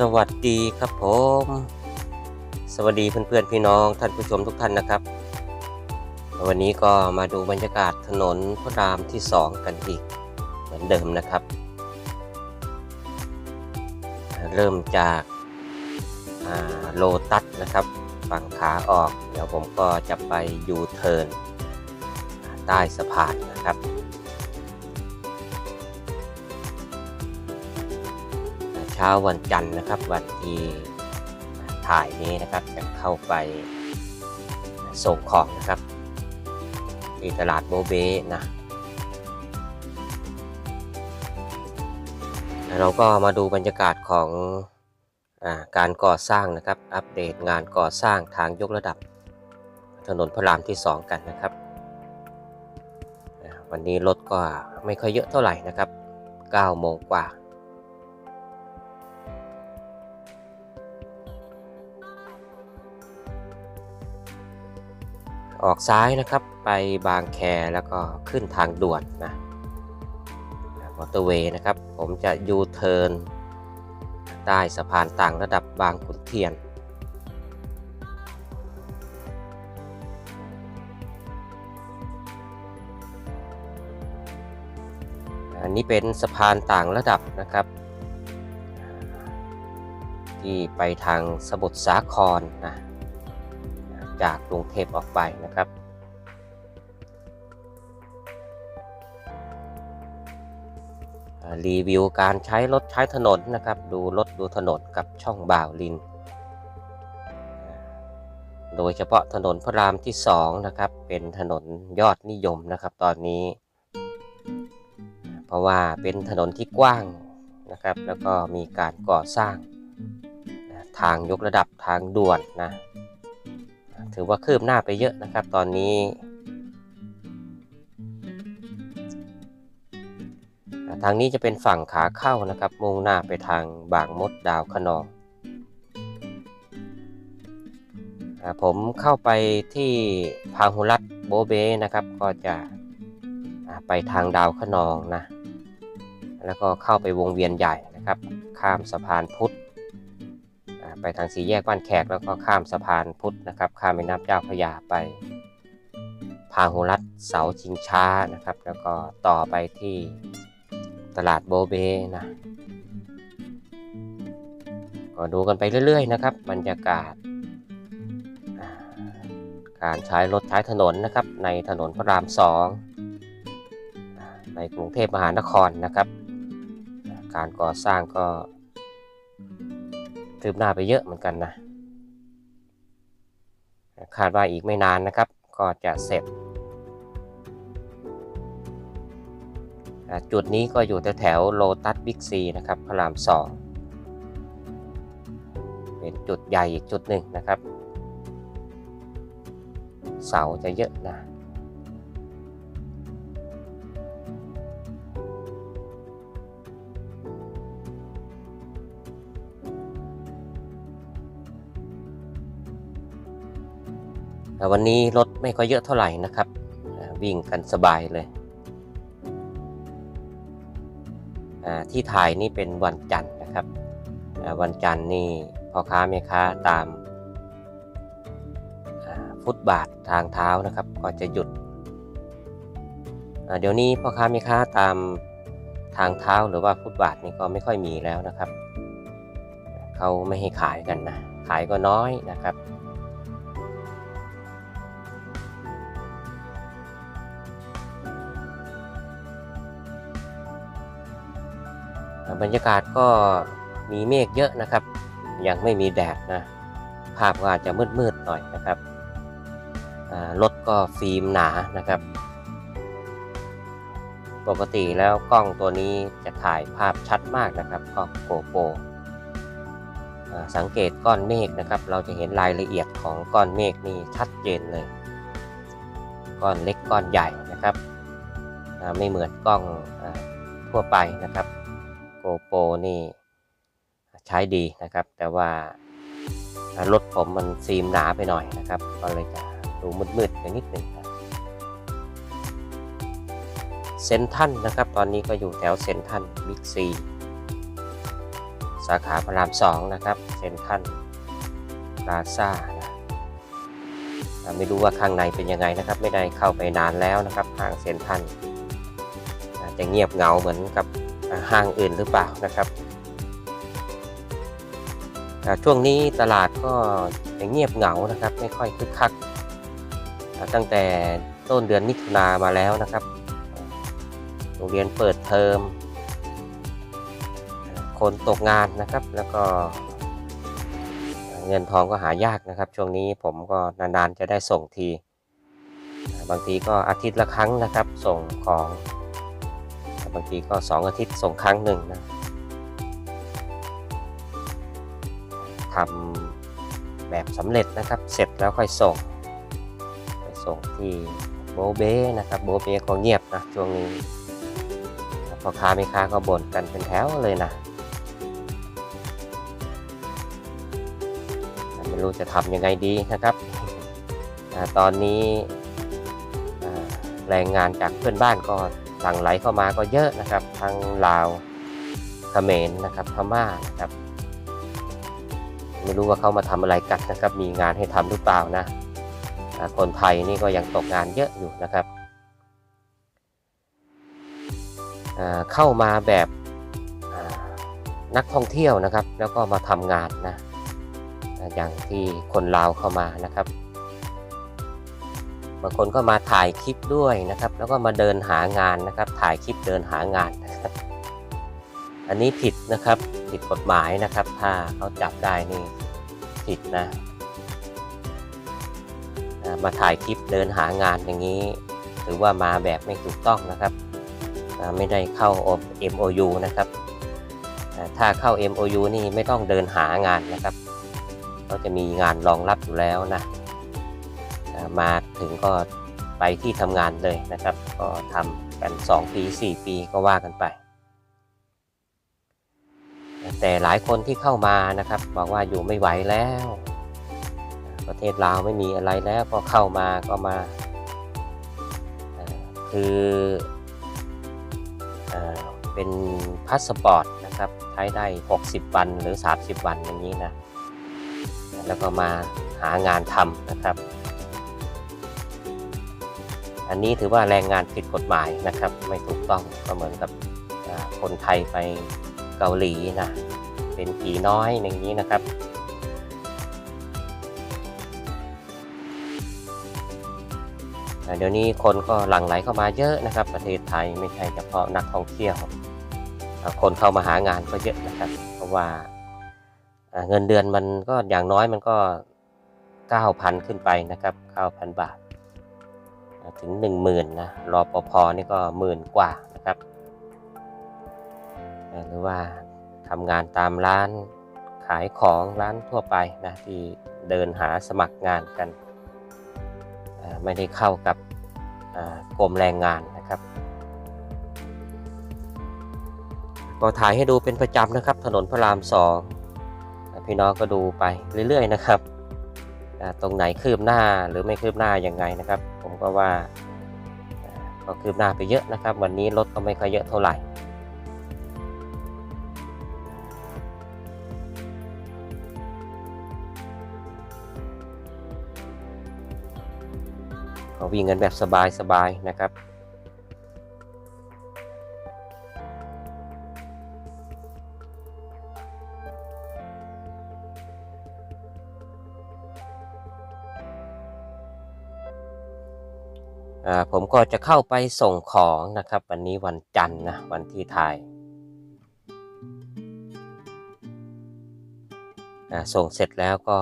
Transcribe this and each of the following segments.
สวัสดีครับผม สวัสดีเพื่อนๆพี่น้องท่านผู้ชมทุกท่านนะครับ วันนี้ก็มาดูบรรยากาศถนนพระรามที่สองกันอีกเหมือนเดิมนะครับ เริ่มจากาโลตัสนะครับ ฝั่งขาออก เดี๋ยวผมก็จะไปยูเทิร์นใต้สะพานนะครับ ช้าวันจันทร์นะครับ วันที่ถ่ายนี้นะครับจะเข้าไปส่งของนะครับที่ตลาดโบเบนะแล้วเราก็มาดูบรรยากาศของอาการก่อสร้างนะครับ อัปเดตงานก่อสร้างทางยกระดับ ถนนพระรามที่ 2 กันนะครับ วันนี้รถก็ไม่ค่อยเยอะเท่าไหร่นะครับ9โมงกว่า ออกซ้ายนะครับ ไปบางแคแล้วก็ขึ้นทางด่วนนะมอเตอร์เวย์นะครับ ผมจะยูเทิร์นใต้สะพานต่างระดับบางขุนเทียน อันนี้เป็นสะพานต่างระดับนะครับ ที่ไปทางสมุทรสาครนะ จากกรุงเทพออกไปนะครับ รีวิวการใช้รถใช้ถนนนะครับ ดูรถดูถนนกับช่องบ่าวลิน โดยเฉพาะถนนพระรามที่สองนะครับ เป็นถนนยอดนิยมนะครับตอนนี้ เพราะว่าเป็นถนนที่กว้างนะครับ แล้วก็มีการก่อสร้างทางยกระดับทางด่วนนะ ถือว่าคืบหน้าไปเยอะนะครับ ตอนนี้ ทางนี้จะเป็นฝั่งขาเข้านะครับ มุ่งหน้าไปทางบางมดดาวขนองผมเข้าไปที่พาหุรัตโบเบนะครับ ก็จะไปทางดาวขนองนะ แล้วก็เข้าไปวงเวียนใหญ่นะครับ ข้ามสะพานพุทธ ไปทางสี่แยกบ้านแขกแล้วก็ข้ามสะพานพุทธนะครับ ข้ามแม่น้ำเจ้าพระยาไปพาหุรัตเสาชิงช้านะครับ แล้วก็ต่อไปที่ตลาดโบเบนะก็ดูกันไปเรื่อย ๆ นะครับ บรรยากาศ การใช้รถใช้ถนนนะครับ ในถนนพระรามสองในกรุงเทพมหานครนะครับ การก่อสร้างก็ คืบหน้าไปเยอะเหมือนกันนะ คาดว่าอีกไม่นานนะครับ ก็จะเสร็จ จุดนี้ก็อยู่แถวโลตัสบิ๊กซีนะครับพระรามสองเป็นจุดใหญ่อีกจุดหนึ่งนะครับ เสาจะเยอะนะ แต่วันนี้รถไม่ค่อยเยอะเท่าไหร่นะครับ วิ่งกันสบายเลยที่ถ่ายนี่เป็นวันจันทร์นะครับวันจันทร์นี่พ่อค้าแม่ค้าตามฟุตบาททางเท้านะครับ ก็จะหยุด เดี๋ยวนี้พ่อค้าแม่ค้าตามทางเท้าหรือว่าฟุตบาทนี่ก็ไม่ค่อยมีแล้วนะครับ เขาไม่ให้ขายกันนะ ขายก็น้อยนะครับ บรรยากาศก็มีเมฆเยอะนะครับ ยังไม่มีแดดนะ ภาพก็อาจจะมืดๆหน่อยนะครับรถก็ฟิล์มหนานะครับ ปกติแล้วกล้องตัวนี้จะถ่ายภาพชัดมากนะครับกล้องโกโปรสังเกตก้อนเมฆนะครับ เราจะเห็นรายละเอียดของก้อนเมฆนี่ชัดเจนเลย ก้อนเล็กก้อนใหญ่นะครับ ไม่เหมือนกล้องอทั่วไปนะครับ โกโปรนี่ใช้ดีนะครับ แต่ว่ารถผมมันฟิล์มหนาไปหน่อยนะครับ ก็เลยจะดูมืดๆไปนิดหนึ่งเซนทันนะครับ ตอนนี้ก็อยู่แถวเซนทันบิ๊กซีสาขาพระรามสองนะครับเซนทรัลพลาซ่านะไม่รู้ว่าข้างในเป็นยังไงนะครับ ไม่ได้เข้าไปนานแล้วนะครับห้างเซนทรัลอาจะเงียบเหงาเหมือนกับ ห้างอื่นหรือเปล่านะครับช่วงนี้ตลาดก็เงียบเหงานะครับ ไม่ค่อยคึกคัก ตั้งแต่ต้นเดือนมิถุนามาแล้วนะครับโรงเรียนเปิดเทอม คนตกงานนะครับ แล้วก็ เงินทองก็หายากนะครับ ช่วงนี้ผมก็นานๆจะได้ส่งที บางทีก็อาทิตย์ละครั้งนะครับ ส่งของ บางทีก็สองอาทิตย์ส่งครั้งหนึ่งนะทำแบบสำเร็จนะครับ เสร็จแล้วค่อยส่ง ไปส่งที่โบเบ้นะครับ โบเบ้ก็เงียบนะช่วงนี้พ่อค้าแม่ค้าก็บ่นกันเป็นแถวเลยนะไม่รู้จะทำยังไงดีนะครับอตอนนี้แรงงานจากเพื่อนบ้านก็ หลั่งไหลเข้ามาก็เยอะนะครับทั้งลาวเขมรนะครับพม่านะครับ ไม่รู้ว่าเขามาทำอะไรกันนะครับ มีงานให้ทำหรือเปล่านะคนไทยนี่ก็ยังตกงานเยอะอยู่นะครับ เข้ามาแบบนักท่องเที่ยวนะครับ แล้วก็มาทำงานนะอย่างที่คนลาวเข้ามานะครับ บางคนก็มาถ่ายคลิปด้วยนะครับ แล้วก็มาเดินหางานนะครับ ถ่ายคลิปเดินหางานนะครับ อันนี้ผิดนะครับผิดกฎหมายนะครับ ถ้าเขาจับได้นี่ผิดนะมาถ่ายคลิปเดินหางานอย่างนี้ หรือว่ามาแบบไม่ถูกต้องนะครับ ไม่ได้เข้า MOU นะครับ ถ้าเข้า MOU นี่ไม่ต้องเดินหางานนะครับ ก็จะมีงานรองรับอยู่แล้วนะ มาถึงก็ไปที่ทำงานเลยนะครับ ก็ทำกัน 2 ปี 4 ปีก็ว่ากันไป แต่หลายคนที่เข้ามานะครับ บอกว่าอยู่ไม่ไหวแล้ว ประเทศลาวไม่มีอะไรแล้วก็เข้ามาก็มา คือเอ่อเป็นพาสปอร์ตนะครับใช้ได้ 60 วันหรือ 30 วันอย่างนี้นะ แล้วก็มาหางานทำนะครับ อันนี้ถือว่าแรงงานผิดกฎหมายนะครับ ไม่ถูกต้องก็เหมือนกับคนไทยไปเกาหลีนะเป็นผีน้อยอย่างนี้นะครับเดี๋ยวนี้คนก็หลั่งไหลเข้ามาเยอะนะครับ ประเทศไทยไม่ใช่เฉพาะนักท่องเที่ยว คนเข้ามาหางานก็เยอะนะครับ เพราะว่าเงินเดือนมันก็อย่างน้อยมันก็ 9,000 ขึ้นไปนะครับ 9,000 บาท ถึง 10,000นะรอปภนี่ก็หมื่นกว่านะครับ หรือว่าทำงานตามร้านขายของร้านทั่วไปนะที่เดินหาสมัครงานกัน ไม่ได้เข้ากับกรมแรงงานนะครับ ก็ถ่ายให้ดูเป็นประจำนะครับ ถนนพระรามสองพี่น้องก็ดูไปเรื่อยๆนะครับ ตรงไหนคืบหน้าหรือไม่คืบหน้ายังไงนะครับ ผมก็ว่าก็คืบหน้าไปเยอะนะครับ วันนี้รถก็ไม่ค่อยเยอะเท่าไหร่ก็วิ่งกันแบบสบายๆนะครับ ผมก็จะเข้าไปส่งของนะครับ วันนี้วันจันทร์นะวันที่ถ่ายส่งเสร็จแล้วก็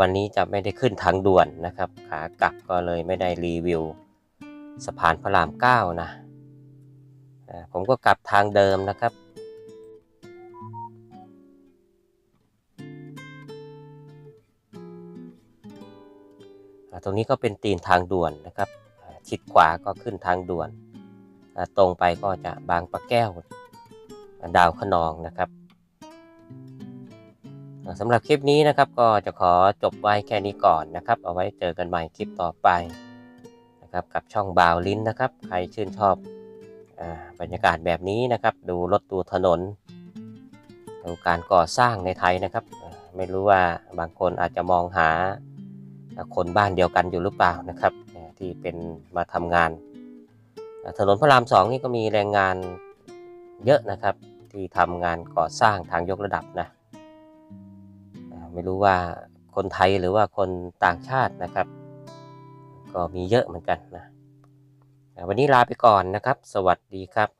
วันนี้จะไม่ได้ขึ้นทางด่วนนะครับ ขากลับก็เลยไม่ได้รีวิวสะพานพระรามเก้านะผมก็กลับทางเดิมนะครับตรงนี้ก็เป็นตีนทางด่วนนะครับ ชิดขวาก็ขึ้นทางด่วน ตรงไปก็จะบางปะแก้ว ดาวขนองนะครับสำหรับคลิปนี้นะครับก็จะขอจบไว้แค่นี้ก่อนนะครับ เอาไว้เจอกันใหม่คลิปต่อไปนะครับกับช่องบาวลิ้นนะครับ ใครชื่นชอบอบรรยากาศแบบนี้นะครับ ดูรถดูถนนดูการก่อสร้างในไทยนะครับ ไม่รู้ว่าบางคนอาจจะมองหาคนบ้านเดียวกันอยู่หรือเปล่านะครับ ที่เป็นมาทำงาน ถนนพระรามสองนี่ก็มีแรงงานเยอะนะครับ ที่ทำงานก่อสร้างทางยกระดับนะไม่รู้ว่าคนไทยหรือว่าคนต่างชาตินะครับ ก็มีเยอะเหมือนกันนะวันนี้ลาไปก่อนนะครับ สวัสดีครับ